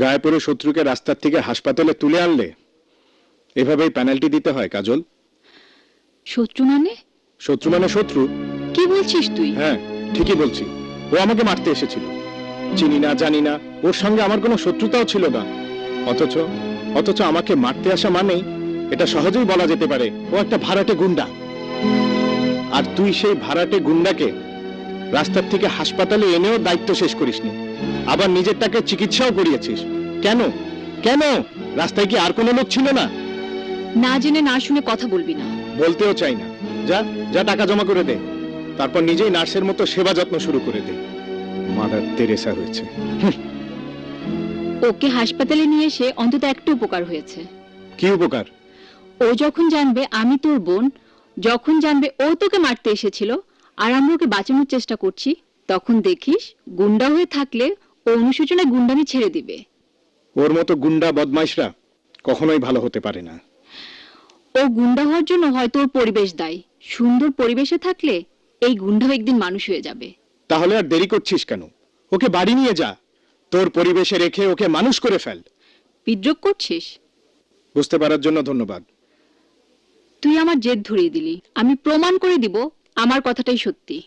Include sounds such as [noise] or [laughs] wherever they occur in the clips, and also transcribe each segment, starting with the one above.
গায়ে পড়ে শত্রুকে রাস্তার থেকে হাসপাতালে তুলে আনলে এভাবেই পেনাল্টি দিতে হয় কাজল। শত্রু মানে? শত্রু মানে শত্রু। কি বলছিস তুই? হ্যাঁ ঠিকই বলছি। ও আমাকে মারতে এসেছিল। চিনি না জানি না ওর সঙ্গে আমার কোনো শত্রুতাও ছিল না। অথচ অথচ আমাকে মারতে আসা মানেই এটা সহজেই বলা যেতে পারে ও একটা ভাড়াটে গুন্ডা। আর তুই সেই ভাড়াটে গুন্ডাকে রাস্তার থেকে হাসপাতালে এনেও দায়িত্ব শেষ করিসনি। আবার নিজেরটাকে চিকিৎসাও করিয়েছিস। কেন? কেন? রাস্তায় কি আর কোনো লোক ছিল না? না জেনে না শুনে কথা বলবি না। বলতেও চাই না। যা যা টাকা জমা করে দে। তারপর নিজেই নার্সের মতো সেবা যত্ন শুরু করে দে। মাদার তেরেসা হয়েছে। ওকে হাসপাতালে নিয়ে এসে অন্তত একটু উপকার হয়েছে। কি উপকার? ও যখন জানবে আমি তোর বোন যখন জানবে ও তোকে মারতে এসেছিল আর আমরা ওকে বাঁচানোর চেষ্টা করছি তখন দেখিস গুন্ডা হয়ে থাকলে ও অনুশোচনায় গুন্ডামি ছেড়ে দিবে। ওর মতো গুন্ডা বদমাইশরা কখনোই ভালো হতে পারে না। ও গুন্ডা হওয়ার জন্য হয়তো ওর পরিবেশ দায়ী। সুন্দর পরিবেশে থাকলে এই গুন্ডাও একদিন মানুষ হয়ে যাবে। তাহলে আর দেরি করছিস কেন? ওকে বাড়ি নিয়ে যা। তোর পরিবেশে রেখে ওকে মানুষ করে ফেল। বিদ্রোহ করছিস? বুঝতে পারার জন্য ধন্যবাদ। তুই আমার জেদ ধরিয়ে দিলি। আমি প্রমাণ করে দিব আমার কথাটাই সত্যি।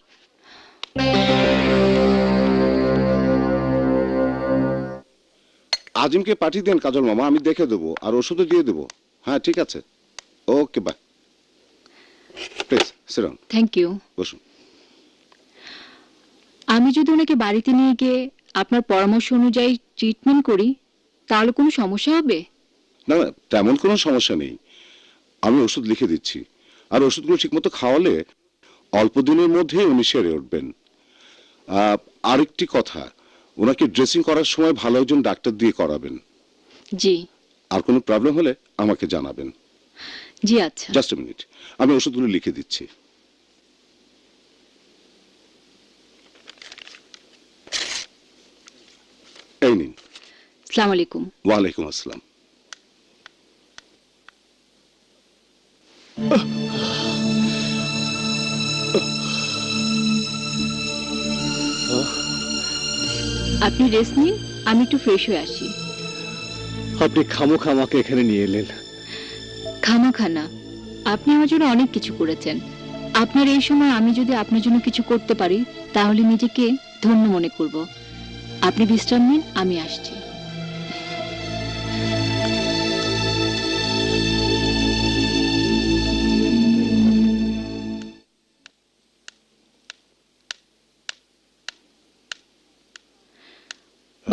আজিমকে পাঠিয়ে দেন কাজল মামা আমি দেখে দেবো আর ওষুধও দিয়ে দেবো। হ্যাঁ ঠিক আছে। ওকে বাই প্লিজ সিরন থ্যাংক ইউ বসুন। আমি যদি ওনাকে বাড়িতে নিয়ে গিয়ে আপনার পরামর্শ অনুযায়ী ট্রিটমেন্ট করি তাহলে কোনো সমস্যা হবে? না না তেমন কোনো সমস্যা নেই। আমি ওষুধ লিখে দিচ্ছি। আর ওষুধগুলো ঠিকমতো খাওয়ালে অল্প দিনের মধ্যে উনি সেরে উঠবেন। আরেকটি কথা। ওনাকে ড্রেসিং করার সময় ভালো একজন ডাক্তার দিয়ে করাবেন। জি। আর কোনো প্রবলেম হলে আমাকে জানাবেন। জি আচ্ছা। জাস্ট মিনিট আমি ওষুধগুলো লিখে দিচ্ছি। এই নিন। সালাম আলাইকুম। ওয়ালাইকুম আসসালাম। আপনি রেস্ট নিন আমি একটু ফ্রেশ হয়ে আসি। আপনি খামোখা আমাকে এখানে নিয়ে এলেন। খামাখানা খানা আপনি আমার জন্য অনেক কিছু করেছেন। আপনার এই সময় আমি যদি আপনার জন্য কিছু করতে পারি তাহলে নিজেকে ধন্য মনে করব। আপনি বিশ্রাম নিন আমি আসছি।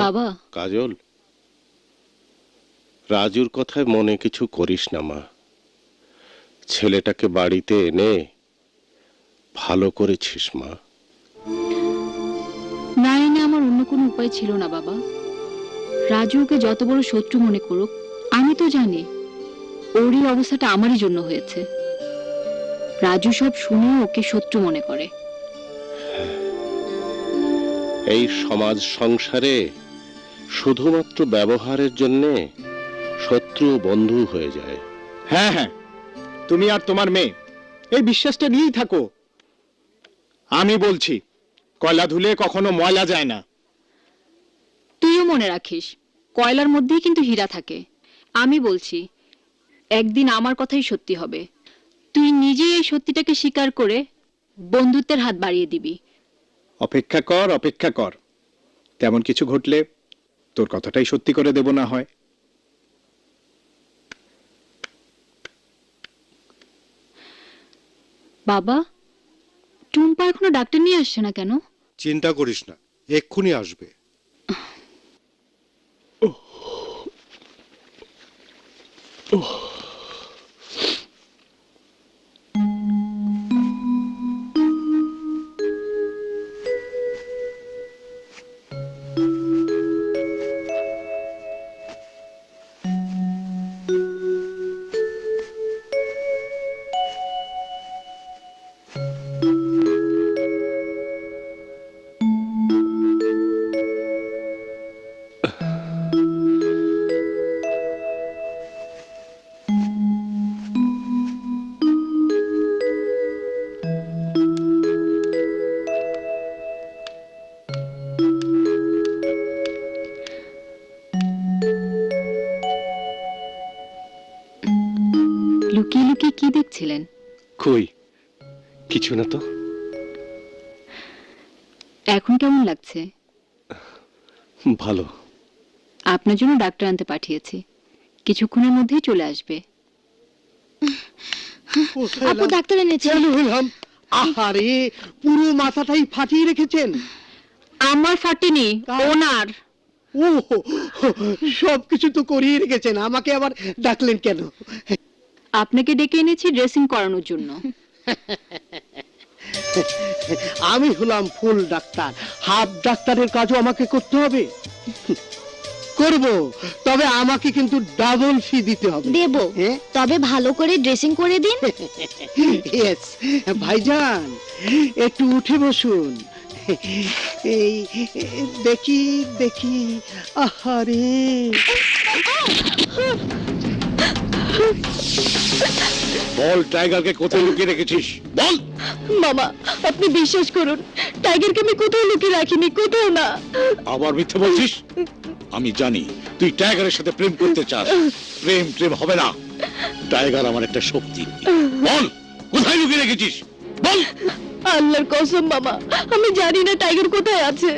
বাবা। কাজল রাজুর কথায় মনে কিছু করিস না মা। ছেলেটাকে বাড়িতে এনে ভালো করেছিস মা। না এনে আমার অন্য কোনো উপায় ছিল না বাবা। রাজু ওকে যত বড় শত্রু মনে করুক আমি তো জানি ওর এই অবস্থাটা আমারই জন্য হয়েছে। রাজু সব শুনে ওকে শত্রু মনে করে। এই সমাজ সংসারে শুধুমাত্র ব্যবহারের জন্যে শত্রু বন্ধু হয়ে যায়। হ্যাঁ হ্যাঁ। তুমি আর তোমার মেয়ে এই বিশ্বাসটা নিয়েই থাকো। আমি বলছি কয়লা ধুলে কখনো ময়লা যায় না। তুইও মনে রাখিস কয়লার মধ্যেই কিন্তু হীরা থাকে। আমি বলছি একদিন আমার কথাই সত্যি হবে। তুই নিজেই এই সত্যিটাকে স্বীকার করে বন্ধুত্বের হাত বাড়িয়ে দিবি। অপেক্ষা কর অপেক্ষা কর। তেমন কিছু ঘটলে তোর কথাটাই সত্যি করে দেব না হয়। বাবা টুম্পা এখনও ডাক্তার নিয়ে আসছে না কেন? চিন্তা করিস না এক্ষুনি আসবে। লুকিয়ে লুকিয়ে কি দেখছিলেন? কই? কিছু না তো। এখন কেমন লাগছে? ভালো। আপনার জন্য ডাক্তার আনতে পাঠিয়েছি। কিছুক্ষণের মধ্যেই চলে আসবে। আপু ডাক্তার এনেছে হলাম আহারে পুরো মাথাটাই ফাটিয়ে রেখেছেন। আমার ফাটেনি ওনার। ও সব কিছু তো করিয়ে রেখেছেন। আমাকে আবার ডাকলেন কেন? আপনাকে ডেকে এনেছি ড্রেসিং করানোর জন্য। [laughs] আমি হলাম ফুল ডাক্তার। হাফ ডাক্তারের কাজও আমাকে করতে হবে। করব তবে আমাকে কিন্তু ডাবল ফি দিতে হবে। দেব হ্যাঁ? তবে ভালো করে ড্রেসিং করে দিন। [laughs] ইয়েস ভাইজান একটু উঠে বসুন। এই দেখি দেখি আহারে। বল টাইগারকে কোথায় লুকিয়ে রেখেছিস? বল। মামা আপনি বিশ্বাস করুন টাইগারকে আমি কোথাও লুকিয়ে রাখিনি কোথাও না। আবার মিথ্যে বলছিস? আমি জানি তুই টাইগারের সাথে প্রেম করতে চাস। প্রেম প্রেম হবে না। টাইগার আমার একটা শক্তি। বল কোথায় লুকিয়ে রেখেছিস? বল। আল্লাহর কসম মামা আমি জানি না টাইগার কোথায় আছে।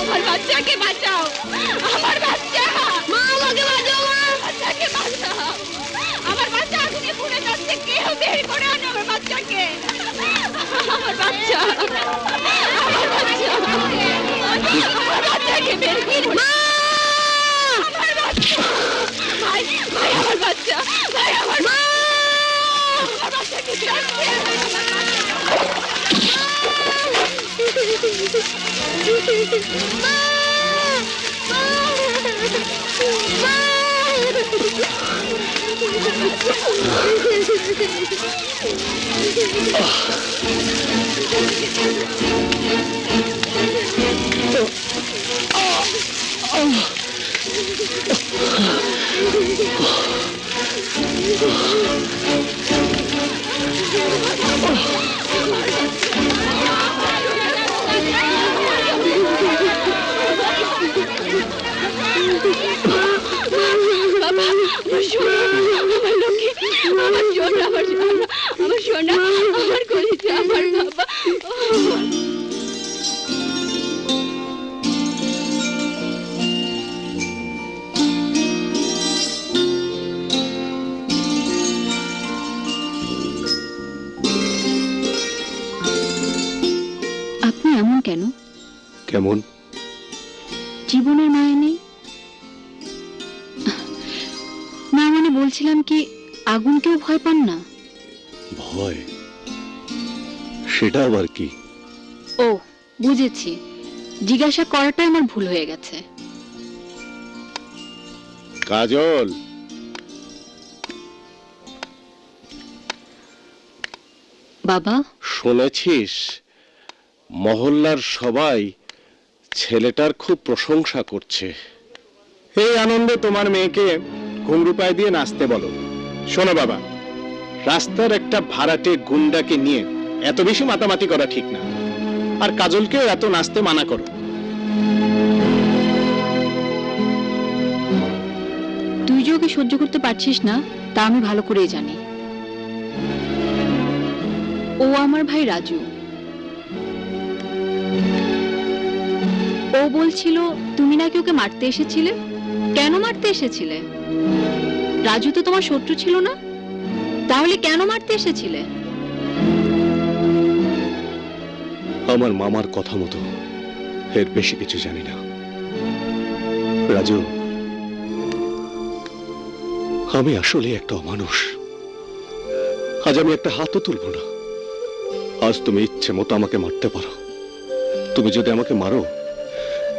আমার বাচ্চাকে বাঁচাও! আমার বাচ্চা! মা আমাকে বাঁচাও মা! বাচ্চাকে বাঁচাও! আমার বাচ্চা আগুনে পুড়ে যাচ্ছে। কেউ বের করে আনো আমার বাচ্চাকে! আমার বাচ্চা আমার বাচ্চা আমার বাচ্চাকে বের করে মা আমার বাচ্চা ভাই ভাই আমার বাচ্চা ভাই আমার মা আমার বাচ্চাকে যাচ্ছে [laughs] বাবা সোনা আমার কলিজা আমার বাবা। আপনি এমন কেন? কেমন? জীবনের মায়া নেই? না মানে বলছিলাম কি আগুনকেও ভয় পান না? ভয়? সেটা আবার কি? ও বুঝেছি। জিজ্ঞাসা করাটাই আমার ভুল হয়ে গেছে। কাজল! বাবা? শুনেছিস মহল্লার সবাই ছেলেটার খুব প্রশংসা করছে। এই আনন্দে তোমার মেয়েকে ঘুংরু পায়ে দিয়ে নাচতে বলো। শোনো বাবা রাস্তার একটা ভাড়াটে গুন্ডাকে নিয়ে এত বেশি মাতামাতি করা ঠিক না। আর কাজলকেও এত নাচতে মানা করো। তুই যে ওকে সহ্য করতে পারছিস না, তা আমি ভালো করেই জানি। ও আমার ভাই রাজু। ও বলছিল, তুমি নাকি ওকে মারতে এসেছিলে? কেন মারতে এসেছিলে? রাজু তো তোমার শত্রু ছিল না। তাহলে কেন মারতে এসেছিলে? আমার মামার কথা মতো এর বেশি কিছু জানি না। রাজু, আমি আসলে একটা অমানুষ। আজ আমি একটা হাতও তুলব না। আজ তুমি ইচ্ছে মতো আমাকে মারতে পারো। তুমি যদি আমাকে মারো,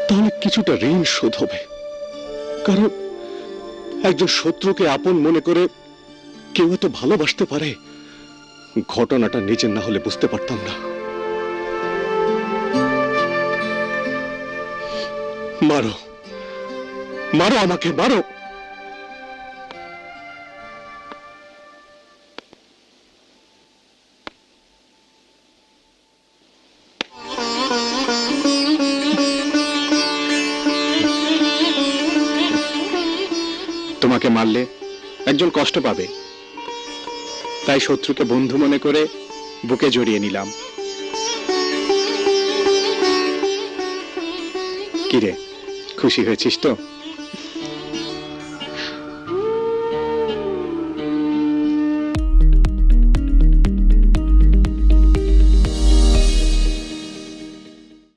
তাহলে কিছুটা ঋণ শোধ হবে। কারণ একজন শত্রুকে আপন মনে করে কেউ এত ভালোবাসতে পারে। ঘটনাটা নিজের না হলে বুঝতে পারতাম না। মারো। মারো আমাকে, মারো। তোমাকে মারলে একজন কষ্ট পাবে। তাই শত্রুকে বন্ধু মনে করে বুকে জড়িয়ে নিলাম। কিরে খুশি হয়েছিস তো?